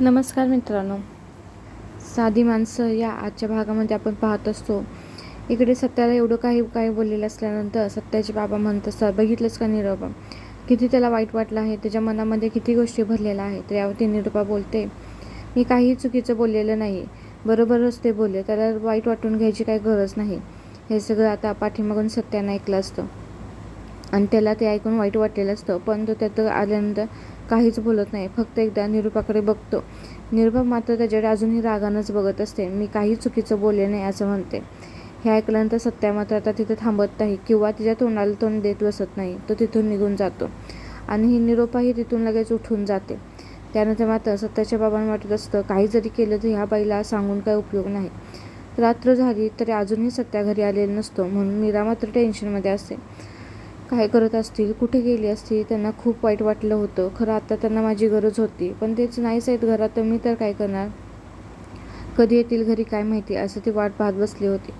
नमस्कार मित्रांनो. साधी माणसं या आजच्या भागामध्ये आपण पाहत असतो. इकडे सत्याला एवढं काही काही बोललेलं असल्यानंतर सत्याचे बाबा म्हणत असतात बघितलंच का निरोपा? किती त्याला वाईट वाटलं आहे? त्याच्या मनामध्ये किती गोष्टी भरलेल्या आहेत? तर यावरती निरूपा बोलते मी काहीही चुकीचं बोललेलं नाही. बरोबरच ते बोलले. त्याला वाईट वाटून घ्यायची काही गरज नाही. हे सगळं आता पाठीमागून सत्यानं ऐकलं असतं. आणि त्याला ते ऐकून वाईट वाटलेलं असतं. पण तो त्यात आल्यानंतर काहीच बोलत नाही. फक्त एकदा निरूपाकडे बघतो. निरूपा मात्र त्याच्याकडे अजूनही रागानंच बघत असते. मी काही चुकीचं बोलले नाही असं म्हणते. हे ऐकल्यानंतर सत्या मात्र आता तिथे थांबत नाही किंवा तिच्या तोंडाला तोंड देत बसत नाही. तो तिथून निघून जातो. आणि ही निरोपाही तिथून लगेच उठून जाते. त्यानंतर मात्र सत्याच्या बाबांना वाटत असतं काही जरी केलं तर ह्या बाईला सांगून काही उपयोग नाही. रात्र झाली तरी अजूनही सत्या घरी आलेला नसतो म्हणून मीरा मात्र टेन्शनमध्ये असते. काय करत असतील कुठे गेली असतील त्यांना खूप वाईट वाटलं होतं. खरं आता त्यांना माझी गरज होती. पण तेच नाहीच आहेत घरात तर मी तर काय करणार? कधी येतील घरी काय माहिती? असं ती वाट पाहत बसली होती.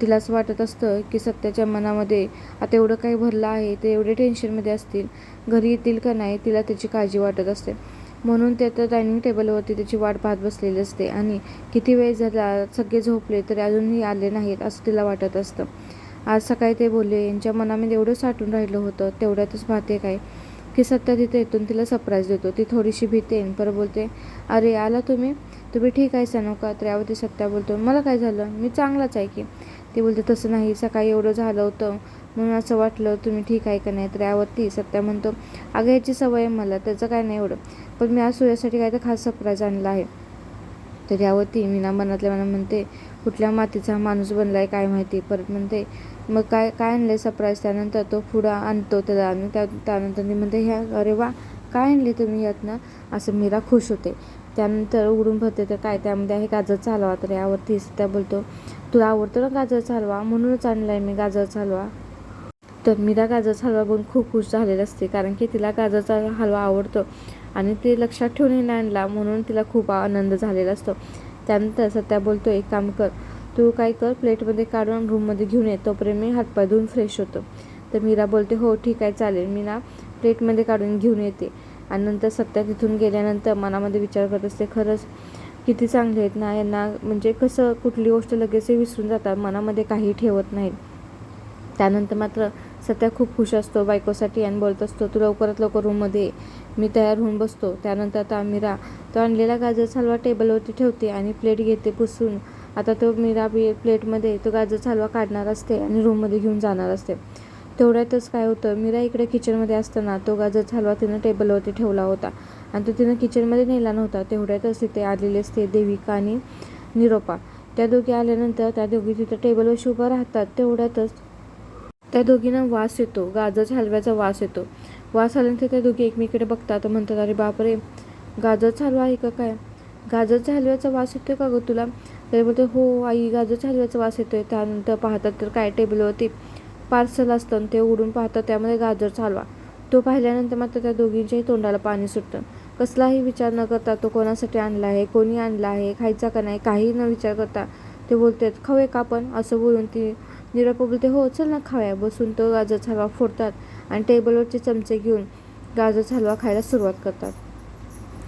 तिला असं वाटत असतं की सत्याच्या मनामध्ये आता एवढं काही भरलं आहे ते एवढे टेन्शनमध्ये असतील. घरी येतील का नाही तिला त्याची काळजी वाटत असते. म्हणून ते तर डायनिंग टेबलवरती त्याची वाट पाहत बसलेली असते. आणि किती वेळ झाला सगळे झोपले तरी अजूनही आले नाहीत असं तिला वाटत असतं. आज सकाळी ते बोलले यांच्या मनामध्ये एवढं साठून राहिलं होतं तेवढ्यातच पाहते काय? की सत्या तिथे येतून तिला सरप्राईज देतो. ती थोडीशी भीते पर बोलते अरे आला तुम्ही? तुम्ही ठीक आहे सनोका तर यावरती सत्या बोलतो. मला काय झालं? मी चांगलाच आहे की. ते बोलते तसं नाही. सकाळी एवढं झालं होतं. म्हणून असं वाटलं तुम्ही ठीक आहे का नाही? तर यावरती सत्या म्हणतो अगं याची सवय आहे मला. त्याचं काय नाही एवढं. पण मी आज सूर्यासाठी काय तर खास सरप्राईज आणला आहे. तर यावरती मीना मनातल्या मनात म्हणते कुठल्या मातीचा माणूस बनला आहे काय माहिती? परत म्हणते मग काय काय आणलं आहे सरप्राईज त्यानंतर? तो पुढं आणतो त्याला आणि त्या त्यानंतर मी म्हणते ह्या अरे वा काय आणले तुम्ही यातनं? असं मीरा खुश होते. त्यानंतर उघडून भरते तर काय त्यामध्ये आहे गाजर हलवा तर यावरती त्या बोलतो तुला आवडतो ना गाजर हलवा म्हणूनच आणला आहे मी गाजर हलवा तर मीरा गाजरचा हलवा बघून खूप खुश झालेली असते कारण की तिला गाजरचा हलवा आवडतो आणि ते लक्षात ठेवून आणला म्हणून तिला खूप आनंद झालेला असतो. त्यानंतर सत्या बोलतो एक काम कर तू काय कर प्लेटमध्ये काढून रूममध्ये घेऊन ये. तोपर्यंत मी हातपाय धुवून फ्रेश होतो. तर मीरा बोलते हो ठीक आहे चालेल. मी ना प्लेटमध्ये काढून घेऊन येते. आणि नंतर सत्या तिथून गेल्यानंतर मनामध्ये विचार करत असते खरंच किती चांगले आहेत ना यांना म्हणजे कसं कुठली गोष्ट लगेच विसरून जातात मनामध्ये काही ठेवत नाहीत. त्यानंतर मात्र सत्या खूप खुश असतो बायकोसाठी आणि बोलत असतो तू लवकरात लवकर रूममध्ये मी तयार होऊन बसतो. त्यानंतर आता मीरा तो आणलेला गाजर हलवा टेबलवरती ठेवते आणि प्लेट घेते पुसून. आता तो मीरा बी प्लेटमध्ये तो गाजर हलवा काढणार असते आणि रूममध्ये घेऊन जाणार असते. तेवढ्यातच काय होतं मीरा इकडे किचनमध्ये असताना तो गाजर हलवा तिनं टेबलवरती ठेवला होता. आणि तो तिनं किचनमध्ये नेला नव्हता. तेवढ्यातच तिथे आलेले असते देविका आणि निरोपा. त्या दोघी आल्यानंतर त्या दोघी तिथं टेबलवर उभं राहतात. तेवढ्यातच त्या दोघींना वास येतो. गाजरच्या हलव्याचा वास येतो. वास आल्यानंतर त्या दोघी एकमेकीकडे बघतात म्हणतात अरे बापरे! गाजरचा हलवा आहे का काय? गाजरच्या हलव्याचा वास येतोय का गं तुला? तर बोलते हो आई गाजरच्या हलव्याचा वास येतो आहे त्यानंतर पाहतात तर काय टेबलवरती पार्सल असतं आणि ते उघडून पाहतात त्यामध्ये गाजरचा हलवा तो पाहिल्यानंतर मात्र त्या दोघींच्याही तोंडाला पाणी सुटतं. कसलाही विचार न करता तो कोणासाठी आणला आहे कोणी आणला आहे खायचा का नाही काही न विचार करता ते बोलतात खावे का आपण? असं बोलून ती निरपा बोलते हो चल ना खाऊया. बसून तो गाजरचा हलवा फोडतात आणि टेबलवरचे चमचे घेऊन गाजरचा हलवा खायला सुरुवात करतात.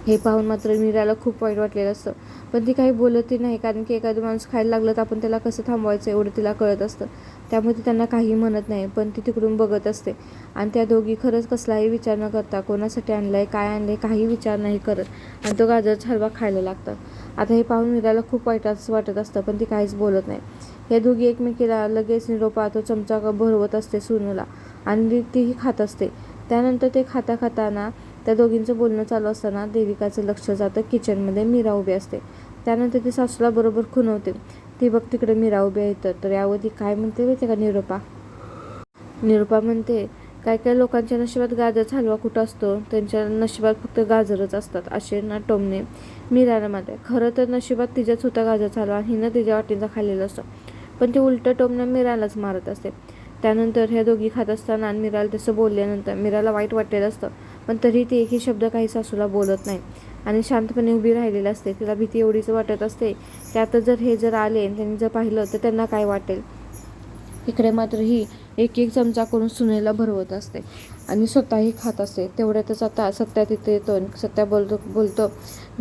हे पाहून मात्र मीराला खूप वाईट वाटलेलं असतं. पण ती काही बोलतही नाही कारण की एखादं माणूस खायला लागलं तर आपण त्याला कसं थांबवायचं एवढं तिला कळत असतं. त्यामुळे ती त्यांना काही म्हणत नाही पण ती तिकडून बघत असते. आणि त्या दोघी खरंच कसलाही विचार न करता कोणासाठी आणलं आहे काय आणलं आहे काही विचार नाही करत. आणि तो गाजरचा हलवा खायला लागतात. आता हे पाहून मीराला खूप वाईट असं वाटत असतं पण ती काहीच बोलत नाही. हे दोघी एकमेकीला लगेच निरोपा तो चमचा भरवत असते सोनूला. आणि तीही खात असते. त्यानंतर ते खाता खाताना त्या दोघींचं बोलणं चालू असताना देविकाचं लक्ष जातं. किचनमध्ये मीरा उभी असते. त्यानंतर ती सासूला बरोबर खुनवते ती बघ तिकडे मीरा उभी आहे तर यावर ती काय म्हणते माहिती का निरूपा? निरूपा म्हणते काय काय लोकांच्या नशिबात गाजरचा हलवा कुठं असतो? त्यांच्या नशिबात फक्त गाजरच असतात असे ना टोमणे मीराला मध्ये खरं तर नशिबात तिच्याच होता गाजरचा हलवा हिनं तिच्या वाटेचा खाल्लेला असतो. पण ती उलटं टोमणं मीरालाच मारत असते. त्यानंतर ह्या दोघी खात असताना आणि मीराला तसं बोलल्यानंतर मीराला वाईट वाटलेलं असतं. पण तरी ती एकही शब्द काही सासूला बोलत नाही. आणि शांतपणे उभी राहिलेली असते. तिला भीती एवढीच वाटत असते की आता जर हे जर आले आणि त्यांनी जर पाहिलं तर त्यांना काय वाटेल? इकडे मात्र ही एक एक चमचा करून सुनेला भरवत असते. आणि स्वतःही खात असते. तेवढ्यातच आता सत्या तिथे येतो आणि सत्या बोलतो बोलतो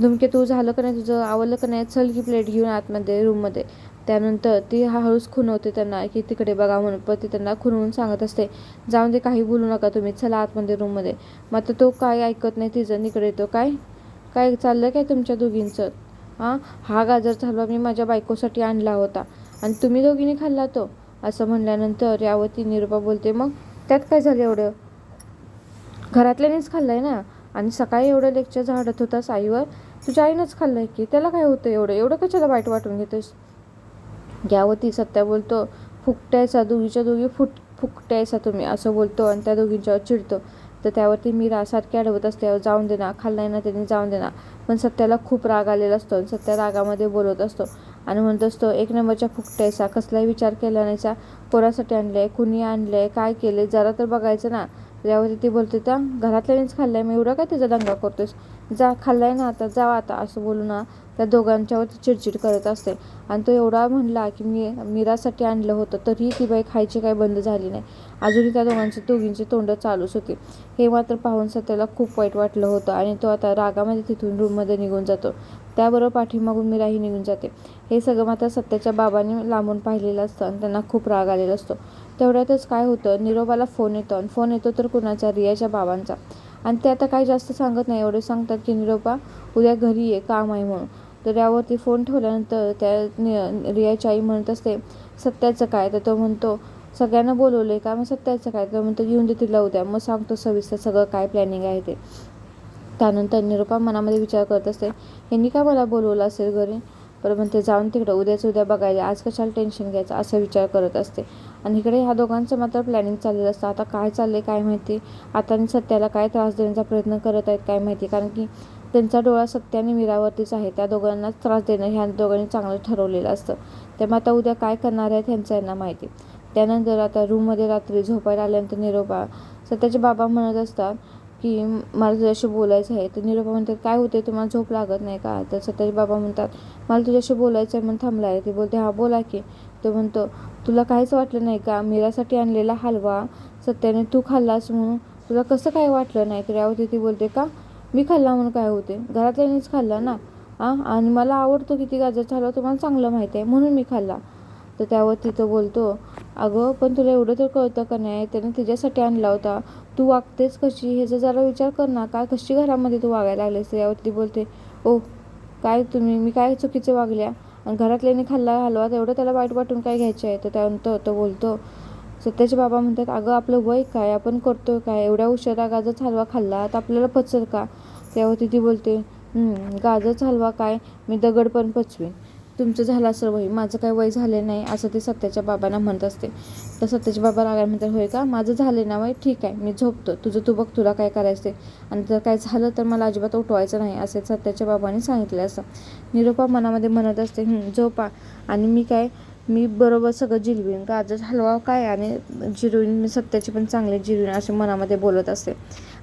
धुमके तू झालं का नाही तुझं? आवडलं का नाही? चल की प्लेट घेऊन आतमध्ये रूममध्ये. त्यानंतर ती हा हळूच खुणवते त्यांना की तिकडे बघा म्हणून. पण ती त्यांना खुणवून सांगत असते जाऊन ते काही बोलू नका तुम्ही. चला आतमध्ये रूममध्ये. मग आता तो काय ऐकत नाही तिचं इकडे येतो. काय? काय चाललं काय तुमच्या दोघींचं? हां हा गाजर हलवा मी माझ्या बायकोसाठी आणला होता. आणि तुम्ही दोघींनी खाल्ला तो? असं म्हणल्यानंतर यावती निरुपा बोलते मग त्यात काय झालं एवढं? घरातल्यानेच खाल्लंय ना. आणि सकाळी एवढं लेक्चर झाडत होता साईवर तुझ्या आईनंच खाल्लंय की त्याला काय होतं एवढं? एवढं कशाला वाईट वाटून घेतोस यावती सत्या बोलतो फुकट्यायचा दोघीच्या दोघी फुट फुकट्यायचा तुम्ही असं बोलतो आणि त्या दोघींच्यावर चिडतो. तर त्यावरती मीरा सारखी अडवत असते जाऊन देना खाल्लाय ना त्यांनी जाऊन देना पण सत्याला खूप राग आलेला असतो आणि सत्या रागामध्ये बोलत असतो आणि म्हणत असतो एक नंबरच्या फुकट्यायचा कसलाही विचार केला नाहीचा कोणासाठी आणलंय कुणी आणलंय काय केले जरा तर बघायचं ना. त्यावरती ती बोलते त्या घरातल्यानेच आहे मी एवढं काय तिचा दंगा करतोस जा खाल्लाय ना आता जा आता असं बोलू ना त्या दोघांच्यावरती चिडचिड करत असते. आणि तो एवढा म्हणला की मी मीरासाठी आणलं होतं तरीही ती बाई खायची काही बंद झाली नाही. अजूनही त्या दोघांची दोघींची तोंड चालूच होती. हे मात्र पाहून सत्याला खूप वाईट वाटलं होतं आणि तो आता रागामध्ये तिथून रूममध्ये निघून जातो. त्याबरोबर पाठीमागून मीराही निघून जाते. हे सगळं मात्र सत्याच्या बाबांनी लांबून पाहिलेलं असतं आणि त्यांना खूप राग आलेला असतो. तेवढ्यातच काय होतं? निरोबाला फोन येतो आणि फोन येतो तर कुणाचा? रियाच्या बाबांचा. आणि ते आता काही जास्त सांगत नाही. एवढे सांगतात की निरोपा उद्या घरी ये काम आहे म्हणून. तर यावरती फोन ठेवल्यानंतर त्या रियाची आई म्हणत असते सत्याचं काय? तर तो म्हणतो सगळ्यांना बोलवलं का? मग सत्याचं काय? तर म्हणतो येऊन दे तिला उद्या. मग सांगतो सविस्तर सगळं काय प्लॅनिंग आहे ते. त्यानंतर निरोपा मनामध्ये विचार करत असते यांनी का मला बोलवलं असेल घरी? बरं म्हणते जाऊन तिकडं उद्याच उद्या बघायला. आज कशाला टेन्शन घ्यायचं? असा विचार करत असते. आणि इकडे ह्या दोघांचं मात्र प्लॅनिंग चाललेलं असतं. आता काय चाललं आहे काय माहिती? आता आणि सत्याला काय त्रास देण्याचा प्रयत्न करत आहेत काय माहिती? कारण की त्यांचा डोळा सत्य आणि मीरावरतीच आहे. त्या दोघांनाच त्रास देणं ह्या दोघांनी चांगलं ठरवलेलं असतं. त्यामुळे आता उद्या काय करणार आहेत ह्यांचं यांना माहिती. त्यानंतर आता रूममध्ये रात्री झोपायला आल्यानंतर निरोपा सत्याचे बाबा म्हणत असतात की मला तुझ्याशी बोलायचं आहे. तर निरोपा म्हणतात काय होते तुम्हाला झोप लागत नाही का? तर सत्याचे बाबा म्हणतात मला तुझ्याशी बोलायचं आहे म्हणून थांबला आहे ते बोलते हा बोला की. तो म्हणतो तुला काहीच वाटलं नाही का? मीरासाठी आणलेला हलवा सत्याने तू खाल्लास म्हणून तुला कसं काय वाटलं नाही? तर यावरती ती बोलते का? मी खाल्ला म्हणून काय होते? घरातल्यानीच खाल्ला ना? हां आणि मला आवडतो किती गाजरचा हलवा तुम्हाला चांगलं माहिती आहे म्हणून मी खाल्ला. तर त्यावर तिथं बोलतो अगं पण तुला एवढं तर कळतं का नाही? त्याने तिच्यासाठी आणला होता. तू वागतेस कशी? ह्याचा जरा विचार कर ना काय कशी घरामध्ये तू वागायला लागलेस? यावरती बोलते ओ काय तुम्ही? मी काय चुकीचं वागल्या? आणि घरातल्याने खाल्ला हलवा तेवढं त्याला वाईट वाटून काय घ्यायचं आहे? तर त्यानंतर तो बोलतो सत्याचे बाबा म्हणतात अगं आपलं वय काय? आपण करतो काय? एवढ्या उशिरा गाजरचा हलवा खाल्ला तर आपल्याला पचल का? त्यावरती ती बोलते गाजरचा हलवा काय? मी दगड पण पचवीन. तुमचं झालं असं वय माझं काय वय झालं नाही असं ते सत्याच्या बाबांना म्हणत असते. तर सत्याच्या बाबा रागायला म्हणतात होय का? माझं झालं ना वय? ठीक आहे मी झोपतो. तुझं तू बघ तुला काय करायचं आणि जर काय झालं तर मला अजिबात उठवायचं नाही असे सत्याच्या बाबांनी सांगितलं असं. निरोपा मनामध्ये म्हणत असते झोपा. आणि मी काय मी बरोबर सगळं जिरवीन गाजर हलवा काय आणि जिरवीन मी सत्याची पण चांगले जिरवीन असे मनामध्ये बोलत असते.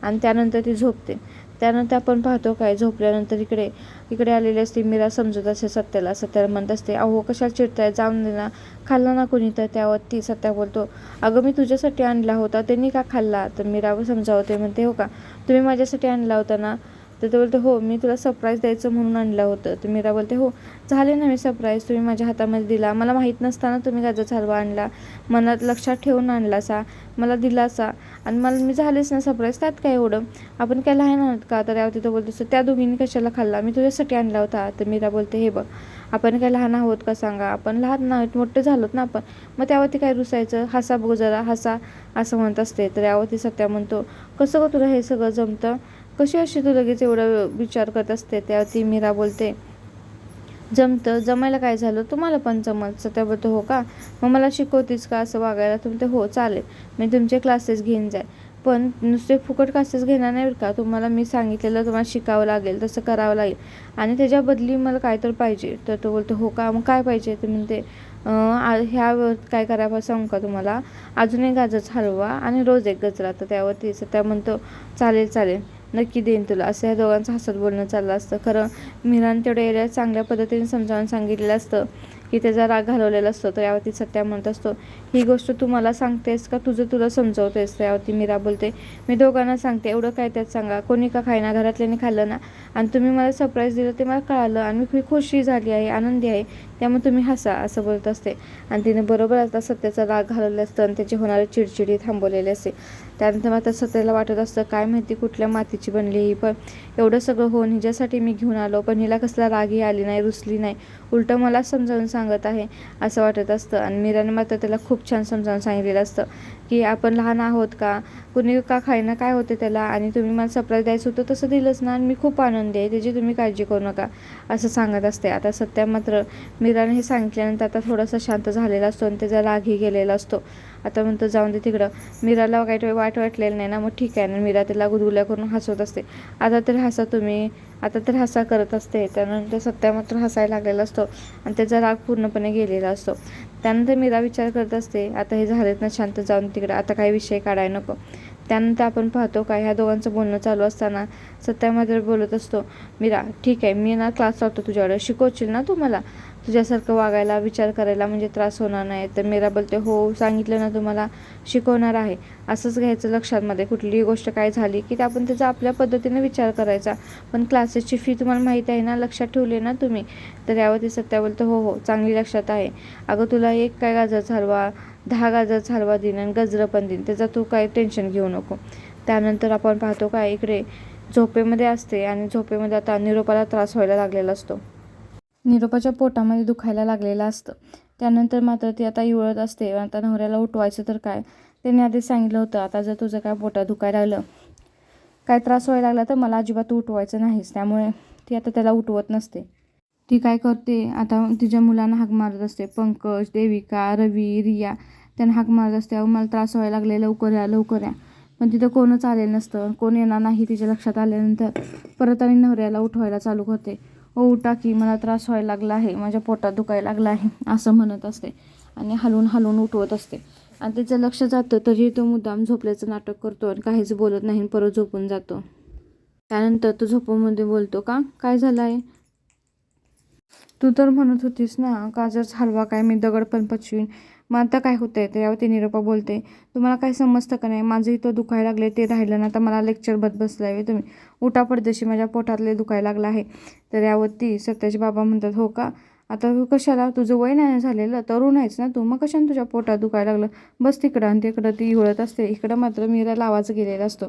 आणि त्यानंतर ती झोपते. त्यानंतर आपण पाहतो काय झोपल्यानंतर इकडे इकडे आलेली असते मीरा समजत असे सत्याला सत्याला म्हणत असते अहो कशाला चिडताय? जाऊन दे ना. खाल्ला ना कोणी तर? त्यावर ती सत्या बोलतो अगं मी तुझ्यासाठी आणला होता त्यांनी का खाल्ला? तर मीरा समजावते म्हणते हो का? तुम्ही माझ्यासाठी आणला होता ना? तर ते बोलते हो मी तुला सरप्राईज द्यायचं म्हणून आणलं होतं. तर मीरा बोलते हो झाले ना मी सरप्राईज तुम्ही माझ्या हातामध्ये दिला. मला माहीत नसताना तुम्ही गाजरचा हलवा आणला. मनात लक्षात ठेवून आणला सा मला दिला सा आणि मला मी झालेच ना सरप्राईज त्यात काय एवढं? आपण काय लहान आहोत का? तर यावरती तो बोलतो त्या दोघींनी कशाला खाल्ला? मी तुझ्यासाठी आणला होता. तर मीरा बोलते हे बघ आपण काय लहान आहोत का सांगा? आपण लहान नाहीत मोठे झालोत ना आपण. मग त्यावरती काय रुसायचं? हसा बघ जरा हसा असं म्हणत असते. तर यावरती सत्या म्हणतो कसं ग तुला हे सगळं जमतं? कशी अशी तू लगेच एवढं विचार करत असते? त्यावरती मीरा बोलते जमतं. जमायला काय झालं? तुम्हाला पण जमत सत्या हो का? मग मला शिकवतीस का असं वागायला? तुम्ही हो चालेल. मी तुमचे क्लासेस घेऊन जाईल. पण नुसते फुकट क्लासेस घेणार नाही का? तुम्हाला मी सांगितलेलं तुम्हाला शिकावं लागेल तसं करावं लागेल. आणि त्याच्या बदली मला काय तर पाहिजे. तर तो बोलतो हो का? मग काय पाहिजे? तुम्ही म्हणते ह्यावर काय करावं सांगू का तुम्हाला? अजून एक गाजर हलवा आणि रोज एक गजरा. तर त्यावरती त्या म्हणतो चालेल चालेल. नक्की देईन तुला. असं ह्या दोघांचं हसत बोलणं चाललं असतं. खरं मीरान तेवढ्या एरिया चांगल्या पद्धतीने समजावून सांगितलेलं असतं की त्याचा राग घालवलेला असतो तर यावरती सत्या म्हणत असतो. ही गोष्ट तू मला सांगतेस का? तुझं तुला समजवतेस. तर यावरती मीरा बोलते मी दोघांना सांगते. एवढं काय त्यात सांगा? कोणी का खायना घरातल्याने खाल्लं ना? आणि तुम्ही मला सरप्राईज दिलं ते मला कळालं आणि मी खूप खुशी झाली आहे आनंदी आहे. त्यामुळे तुम्ही हसा असं बोलत असते. आणि तिने बरोबर आता सत्याचा राग घालवला असतं आणि त्याची होणारे चिडचिडी थांबवलेली असते. त्यानंतर मात्र सत्याला वाटत असतं काय माहिती कुठल्या मातीची बनली ही पण एवढं सगळं होऊन हिच्यासाठी मी घेऊन आलो. पण हिला कसला रागही आली नाही रुसली नाही. उलटं मला समजावून सांगत आहे असं वाटत असतं. आणि मीराने मात्र त्याला खूप छान समजावून सांगितलेलं असतं की आपण लहान आहोत का? कुणी का खायना? काय होते त्याला? आणि तुम्ही मला सरप्राईज द्यायचं होतं तसं दिलंच ना? आणि मी खूप आनंदी आहे त्याची तुम्ही काळजी करू नका असं सांगत असते. आता सत्या मात्र मीराने हे सांगितल्यानंतर आता थोडासा शांत झालेला असतो आणि त्याचा रागही गेलेला असतो. आता म्हणतो जाऊन दे तिकडं. मीराला काही वाईट वाटलेलं नाही ना. मग ठीक आहे ना मीरा तिला गुदगुल्या करून हसवत असते. आता तर हसा तुम्ही. आता तर हसा करत असते. त्यानंतर सत्या मात्र हसायला लागलेला असतो आणि त्याचा राग पूर्णपणे गेलेला असतो. त्यानंतर मीरा विचार करत असते आता हे झालेत ना शांत जाऊन तिकडे. आता काही विषय काढायला नको. त्यानंतर आपण पाहतो का ह्या दोघांचं बोलणं चालू असताना सत्या मात्र बोलत असतो मीरा ठीक आहे. मी ना क्लास लावतो तुझ्याकडे. शिकवशील ना तू मला? तुझ्यासारखं वागायला विचार करायला म्हणजे त्रास होणार नाही. तर मीरा बोलते हो सांगितलं ना तुम्हाला शिकवणार आहे. असंच घ्यायचं लक्षात मध्ये कुठलीही गोष्ट काय झाली की ते आपण त्याचा आपल्या पद्धतीने विचार करायचा. पण क्लासेसची फी तुम्हाला माहीत आहे ना लक्षात ठेवली ना तुम्ही तर यावरती सत्या बोलतो हो हो चांगली लक्षात आहे. अगं तुला एक काय गाजर हलवा दहा गाजर हलवा देईन आणि गजरं पण देईन त्याचा तू काय टेन्शन घेऊ नको. त्यानंतर आपण पाहतो का इकडे झोपेमध्ये असते आणि झोपेमध्ये आता निरोपाला त्रास व्हायला लागलेला असतो. निरोपाच्या पोटामध्ये दुखायला लागलेलं असतं. त्यानंतर मात्र ती आता इवळत असते. आता नवऱ्याला उठवायचं तर काय? त्याने आधी सांगितलं होतं आता जर तुझं काय पोटात दुखायला लागलं काय त्रास व्हायला लागला तर मला अजिबात उठवायचं नाहीच त्यामुळे ती आता त्याला उठवत नसते. ती काय करते? आता तिच्या मुलांना हाक मारत असते. पंकज देविका रवी रिया त्यांना हाक मारत असते. अहो मला त्रास व्हायला लागले लवकर या लवकर या. पण तिथं कोणच आलेलं नसतं. कोण येणार नाही तिच्या लक्षात आल्यानंतर. परत आणि नवऱ्याला उठवायला चालू करते. ओ उठा की मला त्रास व्हायला लागला आहे माझ्या पोटात दुखायला लागला आहे असं म्हणत असते. आणि हलवून हलवून उठवत असते. आणि त्याचं लक्ष जातं तरी तो मुद्दाम झोपल्याचं नाटक करतो आणि काहीच बोलत नाही परत झोपून जातो. त्यानंतर तो झोपामध्ये बोलतो का? काय झालं आहे तू तर म्हणत होतीस ना गाजर हलवा काय मी दगड पण पचवीन. मग आता काय होतंय? तर यावरती निरोपा बोलते तुम्हाला काय समजतं का नाही? माझं इथं दुखायला लागले ते राहिलं ना तर मला लेक्चर बत बसलं आहे तुम्ही. उठा पडदेशी माझ्या पोटातले दुखायला लागलं आहे. तर यावरती सत्याचे बाबा म्हणतात हो का? आता तू कशाला? तुझं वय नाही झालेलं तरुण आहेस ना तू मग कशाने तुझ्या पोटात दुखायला लागलं? बस तिकडं आणि तिकडं ती उळत असते. इकडं मात्र मीराला आवाज गेलेला असतो.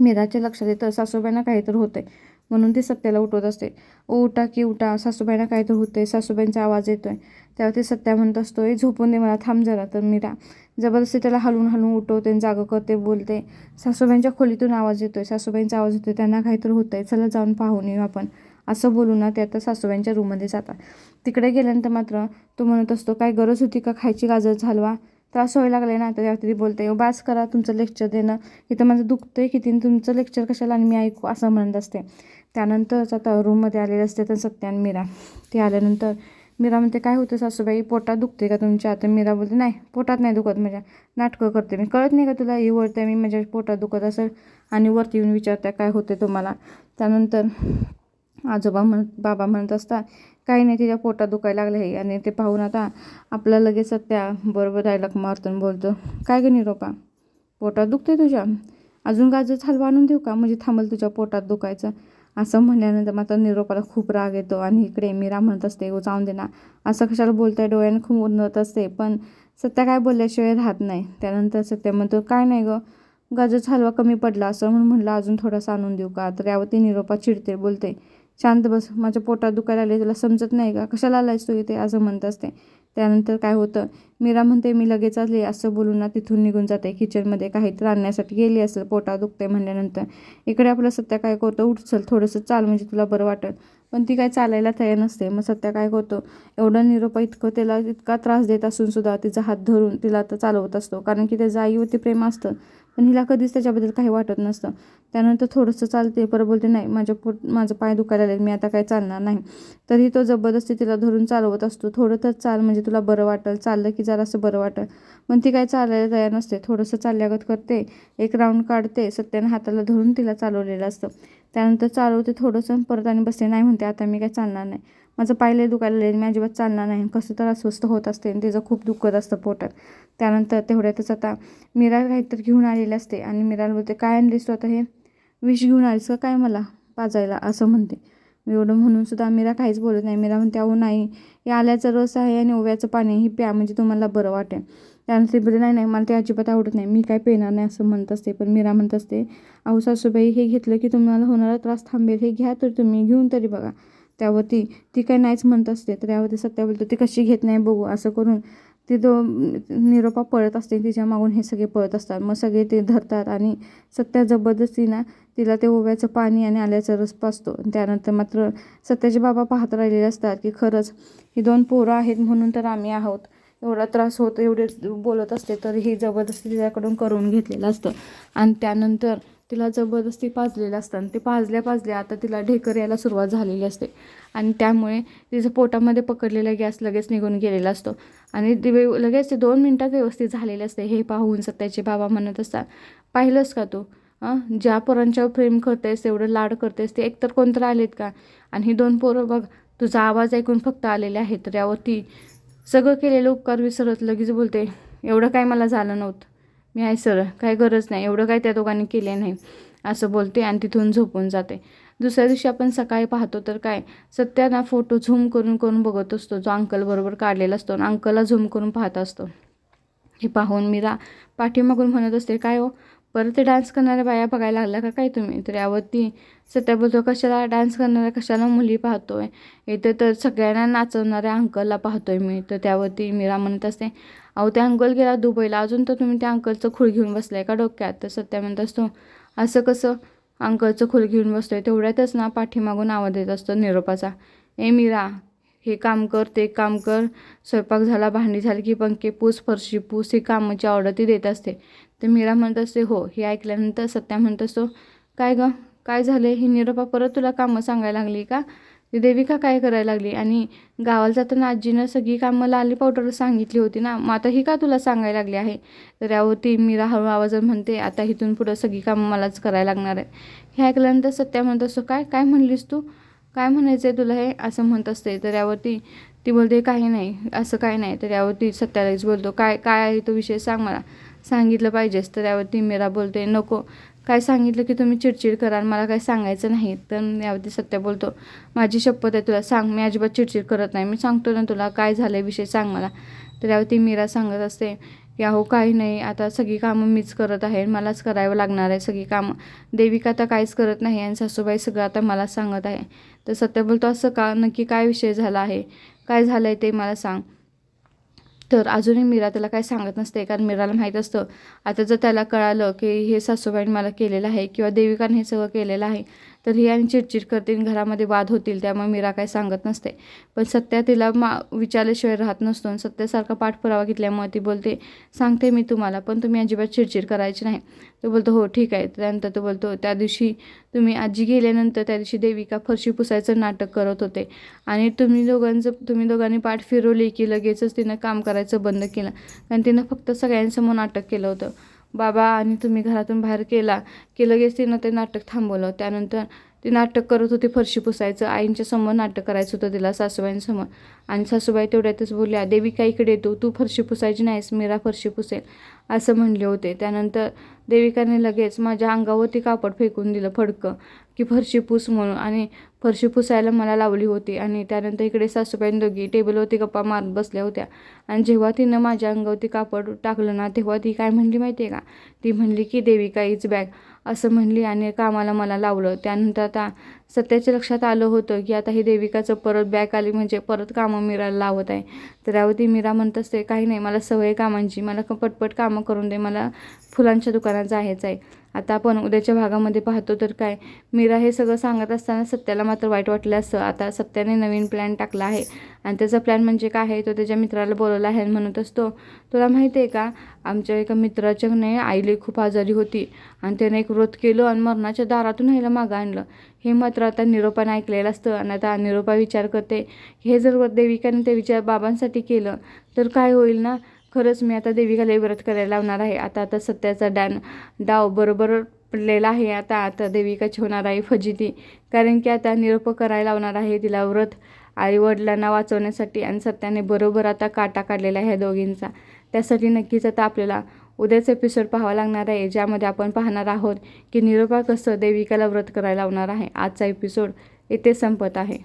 मीराच्या लक्षात येतं सासूबाईंना काहीतरी आहे म्हणून ती सत्याला उठवत असते. ओ उठा की उठा सासूबाईंना काहीतरी होतंय सासूबाईंचा आवाज येतोय. त्यावर ती सत्या म्हणत असतो झोपून दे मला थांब जरा तर मिरा जबरदस्ती त्याला हलवून हलवून उठवते आणि जागं करते बोलते. सासूबाईंच्या खोलीतून आवाज येतोय सासूबाईंचा आवाज येतोय त्यांना काहीतरी होतंय चला जाऊन पाहून येऊ आपण. असं बोलून ना ते आता सासूबाईंच्या रूममध्ये जातात. तिकडे गेल्यानंतर मात्र तो म्हणत असतो काय गरज होती का खायची गाजर हलवा त्रास व्हायला लागले ना तर त्यावरती ती बोलते बास करा तुमचं लेक्चर देणं. इथं माझं दुखतंय किती आणि तुमचं लेक्चर कशाला आणि मी ऐकू? असं म्हणत असते. त्यानंतरच आता रूममध्ये आलेले असते तर सत्या आणि मीरा. ते आल्यानंतर मीरा म्हणते काय होतं सासूबाई? पोटात दुखते का तुमच्या? आता मीरा बोलते नाही पोटात नाही दुखत माझ्या. नाटकं करते मी. कळत नाही का तुला? ही वळते मी माझ्या पोटात दुखत असेल आणि वरती येऊन विचारते काय होते तुम्हाला? त्यानंतर आजोबा म्हणत बाबा म्हणत असतात काही नाही तिच्या पोटात दुखायला लागलं आहे आणि ते पाहून आता आपला लगेच सत्या बरोबर डायलॉग मारतून बोलतो काय ग निरोपा? पोटात दुखते तुझ्या? अजून गाजर हलवा आणून देऊ का? म्हणजे थांबल तुझ्या पोटात दुखायचं. असं म्हणल्यानंतर मात्र निरोपाला खूप राग येतो आणि इकडे मीरा म्हणत असते हो जाऊन दे ना. असं कशाला बोलतंय? डोळ्याने खूप उन्नत असते पण सत्या काय बोलल्याशिवाय राहत नाही. त्यानंतर सत्या म्हणतो काय नाही गं गाजरचा हलवा कमी पडला असं म्हणून म्हणलं अजून थोडासा आणून देऊ का? तर यावरती निरोपा चिडते बोलते शांत बस माझ्या पोटात दुखायला आले तुला समजत नाही का? कशाला आलायस तू इथे? असं म्हणत असते. त्यानंतर काय होतं? मीरा म्हणते मी लगेच आले. असं बोलून ना तिथून निघून जाते. किचनमध्ये काहीतरी आणण्यासाठी गेली असेल. पोटा दुखते म्हणल्यानंतर. इकडे आपलं सत्या काय करतो? उठचल थोडंसं चाल. म्हणजे तुला बरं वाटेल. पण ती काय चालायला तयार नसते. मग सत्या काय करतो? एवढं निरोपा इतकं त्याला इतका त्रास देत असून सुद्धा तिचा हात धरून तिला आता चालवत असतो. कारण की त्याचं आईवरती प्रेम असतं. पण हिला कधीच त्याच्याबद्दल काही वाटत नसतं. त्यानंतर थोडंसं चालते परत बोलते नाही माझ्या पोट माझं पाय दुखायला लागले मी आता काही चालणार नाही. तरी तो जबरदस्ती तिला धरून चालवत असतो. थोडं तर चाल म्हणजे तुला बरं वाटेल. चाललं की जरा असं बरं वाटेल. पण ती काय चालायला तयार नसते. थोडंसं चालल्यागत करते एक राऊंड काढते सत्यानं हाताला धरून तिला चालवलेलं असतं. त्यानंतर चालवते थोडंसं परत आणि बसते नाही म्हणते आता मी काय चालणार नाही. माझं पायले दुखायला लागले मी अजिबात चालणार नाही. कसं तर अस्वस्थ होत असते आणि तिचं खूप दुखत असतं पोटात. त्यानंतर तेवढ्यातच आता मिराल काहीतरी घेऊन आलेली असते आणि मिराल बोलते काय आणलीस तू आता हे? विष घेऊन आलीस का? काय मला पाजायला? असं म्हणते. एवढं म्हणून सुद्धा मीरा काहीच बोलत नाही. मीरा म्हणते अहो नाही. हे आल्याचा रस आहे आणि ओव्याचं पाणी हे प्या म्हणजे तुम्हाला बरं वाटेल. त्यानंतर बोलते नाही नाही मला ते अजिबात आवडत नाही. मी काय पेणार नाही असं म्हणत असते. पण मीरा म्हणत असते अहो सासूबाई हे घेतलं की तुम्हाला होणारा त्रास थांबेल. हे घ्या तर तुम्ही घेऊन तरी बघा. त्यावरती ती काही नाहीच म्हणत असते. तर यावरती सत्या बोलतो ती कशी घेत नाही बघू असं करून ती दो निरोपा पळत असते तिच्या मागून हे सगळे पळत असतात. मग सगळे ते धरतात आणि सत्या जबरदस्तीनं तिला ते ओव्याचं पाणी आणि आल्याचा रस पाचतो त्यानंतर मात्र सत्याचे बाबा पाहत राहिलेले असतात की खरंच ही दोन पोरं आहेत म्हणून तर आम्ही आहोत. एवढा त्रास होतो एवढे बोलत असते तर ही जबरदस्ती तिच्याकडून करून घेतलेलं असतं. आणि त्यानंतर तिला जबरदस्ती पाजलेलं असतं आणि ते पाजल्या पाजल्या आता तिला ढेकर यायला सुरुवात झालेली असते. आणि त्यामुळे तिचं पोटामध्ये पकडलेला गॅस लगेच निघून गेलेला असतो. आणि ते लगेच ते दोन मिनटात व्यवस्थित झालेले असते. हे पाहून सत्याचे बाबा म्हणत असतात पाहिलंस का तू? हां ज्या पोरांच्यावर प्रेम करतेस तेवढं लाड करतेस ते एकतर कोणतं आलेत का? आणि ही दोन पोरं बघ तुझा आवाज ऐकून फक्त आलेले आहेत. तर यावरती सगळं केलेलं उपकार विसरत लगेच बोलते एवढं काय मला झालं नव्हतं. मी आहे सर काय गरज नाही. एवढं काय त्या दोघांनी केले नाही असं बोलते आणि तिथून झोपून जाते. दुसऱ्या दिवशी आपण सकाळी पाहतो तर काय सत्याना फोटो झूम करून करून बघत असतो. जो अंकलबरोबर काढलेला असतो आणि अंकलला झूम करून पाहत असतो. हे पाहून मीरा पाठीमागून म्हणत असते काय हो परत ते डान्स करणाऱ्या बाया बघायला लागल्या का काय तुम्ही? तर यावरती सत्या बोलतो कशाला डान्स करणाऱ्या कशाला मुली पाहतोय? इथं तर सगळ्यांना नाचवणाऱ्या अंकलला पाहतोय मी. तर त्यावरती मीरा म्हणत असते अहो त्या अंकल गेला दुबईला. अजून तर तुम्ही त्या अंकलचं खूळ घेऊन बसलाय का डोक्यात? तर सत्या म्हणत असतो असं कसं? अंकलचं खूळ घेऊन बसतोय. तेवढ्यातच ना पाठीमागून आवाज येत असतो निरोपाचा. ए मीरा हे काम कर ते काम कर. स्वयंपाक झाला भांडी झाली की पंखे पूस फरशी पूस ही कामाची ऑर्डर ती देत असते. तर मीरा म्हणत असते हो. हे ऐकल्यानंतर सत्या म्हणत असतो काय गं? काय झालं ही निरोपा परत तुला कामं सांगायला लागली का? ती देविका काय करायला लागली? आणि गावाला जाताना आजीनं सगळी कामं लाली पावडर सांगितली होती ना? मग आता ही का तुला सांगायला लागली आहे? तर यावरती मीरा हळू आवाजात म्हणते आता इथून पुढं सगळी कामं मलाच करायला लागणार आहे हे ऐकल्यानंतर सत्या म्हणत असतो काय काय म्हणलीस तू? काय म्हणायचं आहे तुला हे? असं म्हणत असते. तर यावरती ती बोलते काही नाही असं काही नाही. तर यावरती सत्यालाच बोलतो काय काय आहे तो विषय सांग मला. सांगितलं पाहिजेस. तर यावरती मीरा बोलते नको काय सांगितलं की तुम्ही चिडचिड कराल मला काय सांगायचं नाही. तर यावरती सत्य बोलतो. माझी शपथ आहे तुला सांग मी अजिबात चिडचिड करत नाही. मी सांगतो ना तुला काय झालं आहे विषय सांग मला. तर यावरती मीरा सांगत असते की अहो काही नाही. आता सगळी कामं मीच करत आहे. मलाच करावं लागणार आहे सगळी कामं. देविका आता काहीच करत नाही आणि सासूबाई सगळं आता मला सांगत आहे. तर सत्य बोलतो असं का? नक्की काय विषय झाला आहे? काय झालं आहे ते मला सांग. तर अजूनही मीरा त्याला काय सांगत नसते कारण मीराला माहीत असतं. आता जर त्याला कळालं की हे सासूबाईने मला केलेलं आहे किंवा देविकाने हे सगळं केलेलं आहे तर ही आणि चिडचिड करतील घरामध्ये वाद होतील त्यामुळे मीरा काय सांगत नसते. पण सत्या तिला मा विचारल्याशिवाय राहत नसतो आणि सत्यासारखा पाठपुरावा घेतल्यामुळे ती बोलते सांगते मी तुम्हाला पण तुम्ही अजिबात चिडचिड करायची नाही. तो बोलतो हो ठीक आहे. त्यानंतर तो बोलतो त्या दिवशी तुम्ही आजी गेल्यानंतर त्या दिवशी देविका फरशी पुसायचं नाटक करत होते आणि तुम्ही दोघांचं तुम्ही दोघांनी पाठ फिरवली की लगेचच तिनं काम करायचं बंद केलं. कारण तिनं फक्त सगळ्यांसमोर नाटक केलं होतं. बाबा आणि तुम्ही घरातून बाहेर केला की लगेच तिनं ते नाटक थांबवलं. त्यानंतर ती नाटक करत होती फरशी पुसायचं. आईंच्या समोर नाटक करायचं होतं तिला सासूबाईंसमोर आणि सासूबाई तेवढ्यातच बोलल्या देविका इकडे येतो तू फरशी पुसायची नाहीस मीरा फरशी पुसेल असं म्हणले होते. त्यानंतर देविकाने लगेच माझ्या अंगावरती कापड फेकून दिलं फडकं की फरशी पुस म्हणून. आणि फरशी पुसायला मला लावली होती. आणि त्यानंतर इकडे सासूबाईन दोघी टेबलवरती गप्पा मारत बसल्या होत्या. आणि जेव्हा तिनं माझ्या अंगावरती कापड टाकलं ना तेव्हा ती काय म्हणली माहिती आहे का? ती म्हणली की देविका इज बॅग. असं म्हणली आणि कामाला मला लावलं. त्यानंतर आता सत्याच्या लक्षात आलं होतं की आता ही देविकाचं परत बॅक आली म्हणजे परत कामं मीराला लावत आहे. तर यावरती मीरा म्हणत असते काही नाही मला सवय कामांची. मला पटपट कामं करून दे. मला फुलांच्या दुकानात जायचं आहे. आता आपण उद्याच्या भागामध्ये पाहतो तर काय मीरा हे सगळं सांगत असताना सत्याला मात्र वाईट वाटलं असतं आता सत्याने नवीन प्लॅन टाकला आहे. आणि त्याचा प्लॅन म्हणजे काय आहे तो त्याच्या मित्राला बोलवला आहे आणि म्हणत असतो तुला माहिती आहे का आमच्या एका मित्राच्या नाही आईले खूप आजारी होती आणि त्याने एक व्रत केलं आणि मरणाच्या दारातून ह्याला मागं आणलं. हे मात्र आता निरोपाने ऐकलेलं असतं आणि आता निरोपा विचार करते हे जर देविकाने ते विचार बाबांसाठी केलं तर काय होईल ना? खरंच मी आता देविकाला व्रत करायला लावणार आहे. आता आता सत्याचा डॅन डाव बरोबर पडलेला आहे. आता आता देविकाची होणार आहे फजिती. कारण की आता निरोप करायला लावणार आहे तिला व्रत. आई वडिलांना वाचवण्यासाठी आणि सत्याने बरोबर आता काटा काढलेला आहे दोघींचा. त्यासाठी नक्कीच आता आपल्याला उद्याच एपिसोड पाहावा लागणार आहे ज्यामध्ये आपण पाहणार आहोत की निरोपा कसं देविकाला व्रत करायला लावणार आहे. आजचा एपिसोड इथे संपत आहे.